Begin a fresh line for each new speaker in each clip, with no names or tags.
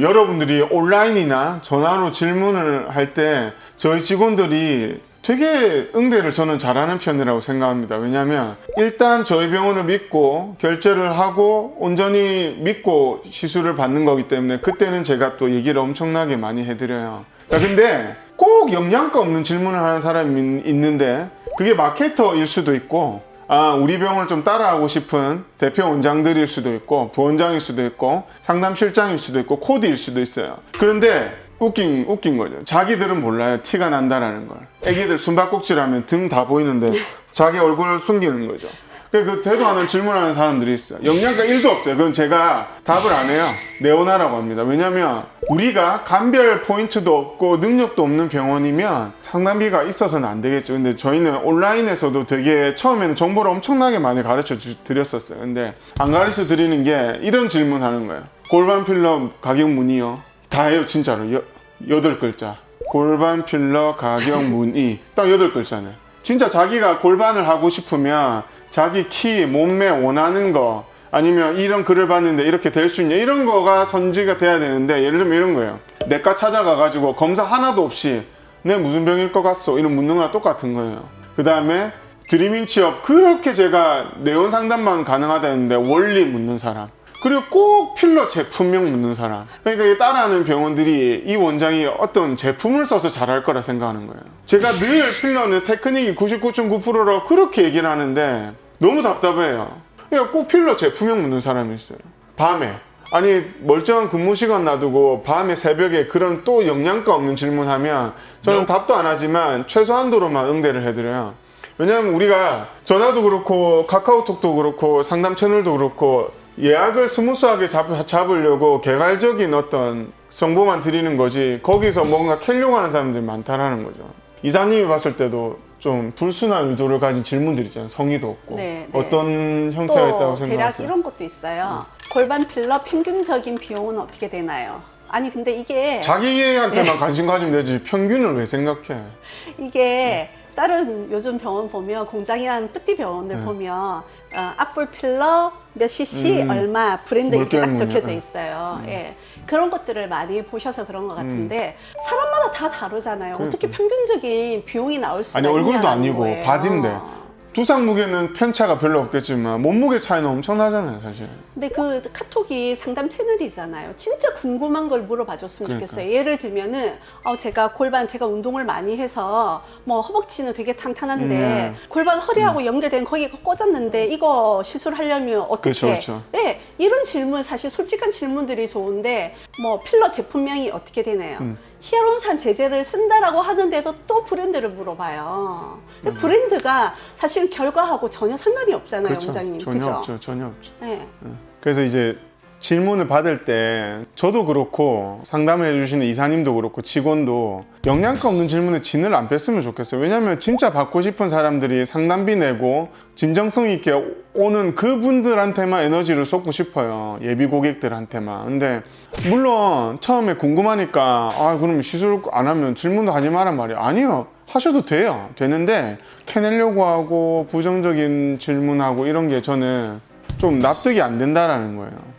여러분들이 온라인이나 전화로 질문을 할 때 저희 직원들이 되게 응대를 저는 잘하는 편이라고 생각합니다. 왜냐하면 일단 저희 병원을 믿고 결제를 하고 온전히 믿고 시술을 받는 거기 때문에 그때는 제가 또 얘기를 엄청나게 많이 해드려요. 야, 근데 꼭 영양가 없는 질문을 하는 사람이 있- 있는데 그게 마케터일 수도 있고 아, 우리 병을 좀 따라하고 싶은 대표 원장들일 수도 있고 부원장일 수도 있고 상담실장일 수도 있고 코디일 수도 있어요. 그런데 웃긴 웃긴 거죠. 자기들은 몰라요. 티가 난다라는 걸. 애기들 숨바꼭질하면 등 다 보이는데 자기 얼굴을 숨기는 거죠. 그, 그 대도 않은 질문하는 사람들이 있어요. 영양가 1도 없어요. 그건 제가 답을 안 해요. 네오나라고 합니다. 왜냐면 우리가 간별 포인트도 없고 능력도 없는 병원이면 상담비가 있어서는 안 되겠죠. 근데 저희는 온라인에서도 되게 처음에는 정보를 엄청나게 많이 가르쳐 주- 드렸었어요. 근데 안 가르쳐 드리는 게 이런 질문 하는 거예요. 골반 필러 가격 문의요. 다 해요, 진짜로. 여, 여덟 글자. 골반 필러 가격 문의. 딱 여덟 글자네. 진짜 자기가 골반을 하고 싶으면 자기 키, 몸매 원하는 거 아니면 이런 글을 봤는데 이렇게 될 수 있냐? 이런 거가 선지가 돼야 되는데 예를 들면 이런 거예요. 내과 찾아가 가지고 검사 하나도 없이 내 무슨 병일 것 같소? 이런 묻는 거랑 똑같은 거예요. 그 다음에 드리밍 취업. 그렇게 제가 내원 상담만 가능하다 했는데 원리 묻는 사람. 그리고 꼭 필러 제품명 묻는 사람. 그러니까 이 따라하는 병원들이 이 원장이 어떤 제품을 써서 잘할 거라 생각하는 거예요. 제가 늘 필러는 테크닉이 99.9%라고 그렇게 얘기를 하는데 너무 답답해요 그러니까 꼭 필러 제품명 묻는 사람이 있어요. 밤에. 아니 멀쩡한 근무 시간 놔두고 밤에 새벽에 그런 또 영양가 없는 질문하면 저는 답도 안 하지만 최소한도로만 응대를 해드려요. 왜냐하면 우리가 전화도 그렇고 카카오톡도 그렇고 상담 채널도 그렇고 예약을 스무스하게 잡, 잡으려고 개괄적인 어떤 정보만 드리는 거지 거기서 뭔가 캐려고 하는 사람들이 많다라는 거죠. 이사님이 봤을 때도 좀 불순한 의도를 가진 질문들 있잖아요 성의도 없고
네, 네.
어떤 형태가 있다고
또 대략
생각하세요?
이런 것도 있어요. 골반 필러 평균적인 비용은 어떻게 되나요? 아니 근데 이게
자기한테만
네.
관심 가지면 되지 평균을 왜 생각해
이게 다른 요즘 병원 보면 공장이한 뜨띠 병원들
네.
보면 어, 앞볼 필러 몇 cc
음.
얼마 브랜드 이렇게 딱
물결
적혀져. 있어요. 예. 그런 것들을 많이 보셔서 그런 것 같은데 사람마다 다 다르잖아요. 어떻게 평균적인 비용이 나올 수가
아니 얼굴도
있냐는
아니고
거예요.
바디인데 두상 무게는 편차가 별로 없겠지만 몸무게 차이는 엄청나잖아요 사실
근데 그 카톡이 상담 채널이잖아요. 진짜 궁금한 걸 물어봐 줬으면
그러니까.
좋겠어요. 예를 들면은 어, 제가 골반 제가 운동을 많이 해서 뭐 허벅지는 되게 탄탄한데
음.
골반 허리하고 연결된 거기가 꽂았는데 이거 시술하려면 어떻게?
그렇죠, 그렇죠.
네, 이런 질문 사실 솔직한 질문들이 좋은데 뭐 필러 제품명이 어떻게 되나요?
음.
히아루론산 제제를 쓴다라고 하는데도 또 브랜드를 물어봐요. 근데 브랜드가 사실 결과하고 전혀 상관이 없잖아요, 원장님.
그렇죠. 전혀
그죠?
없죠 전혀 없죠
네.
그래서 이제 질문을 받을 때 저도 그렇고 상담을 해주시는 이사님도 그렇고 직원도 영양가 없는 질문에 진을 안 뺐으면 좋겠어요. 왜냐하면 진짜 받고 싶은 사람들이 상담비 내고 진정성 있게 오는 그분들한테만 에너지를 쏟고 싶어요. 예비 고객들한테만. 근데 물론 처음에 궁금하니까 아 그럼 시술 안 하면 질문도 하지 마란 말이에요. 아니요. 하셔도 돼요. 되는데 캐내려고 하고 부정적인 질문하고 이런 게 저는 좀 납득이 안 된다라는 거예요.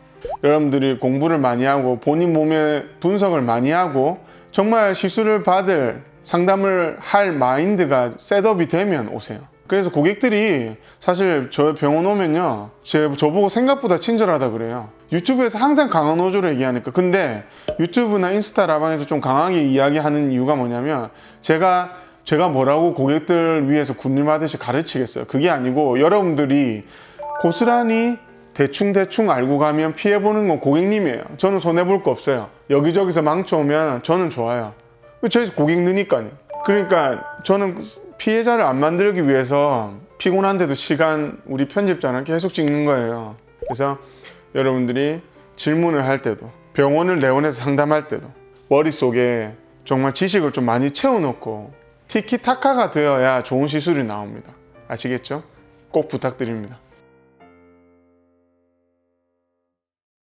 여러분들이 공부를 많이 하고 본인 몸의 분석을 많이 하고 정말 시술을 받을 상담을 할 마인드가 셋업이 되면 오세요. 그래서 고객들이 사실 저 병원 오면요. 제, 저보고 생각보다 친절하다 그래요. 유튜브에서 항상 강한 어조로 얘기하니까. 근데 유튜브나 인스타 라방에서 좀 강하게 이야기하는 이유가 뭐냐면 제가 제가 뭐라고 고객들 위해서 군림하듯이 가르치겠어요. 그게 아니고 여러분들이 고스란히 대충대충 알고 가면 피해보는 건 고객님이에요. 저는 손해볼 거 없어요. 여기저기서 망쳐 오면 저는 좋아요. 제 고객 느니까요. 그러니까 저는 피해자를 안 만들기 위해서 피곤한데도 시간 우리 편집자는 계속 찍는 거예요. 그래서 여러분들이 질문을 할 때도 병원을 내원해서 상담할 때도 머릿속에 정말 지식을 좀 많이 채워놓고 티키타카가 되어야 좋은 시술이 나옵니다. 아시겠죠? 꼭 부탁드립니다.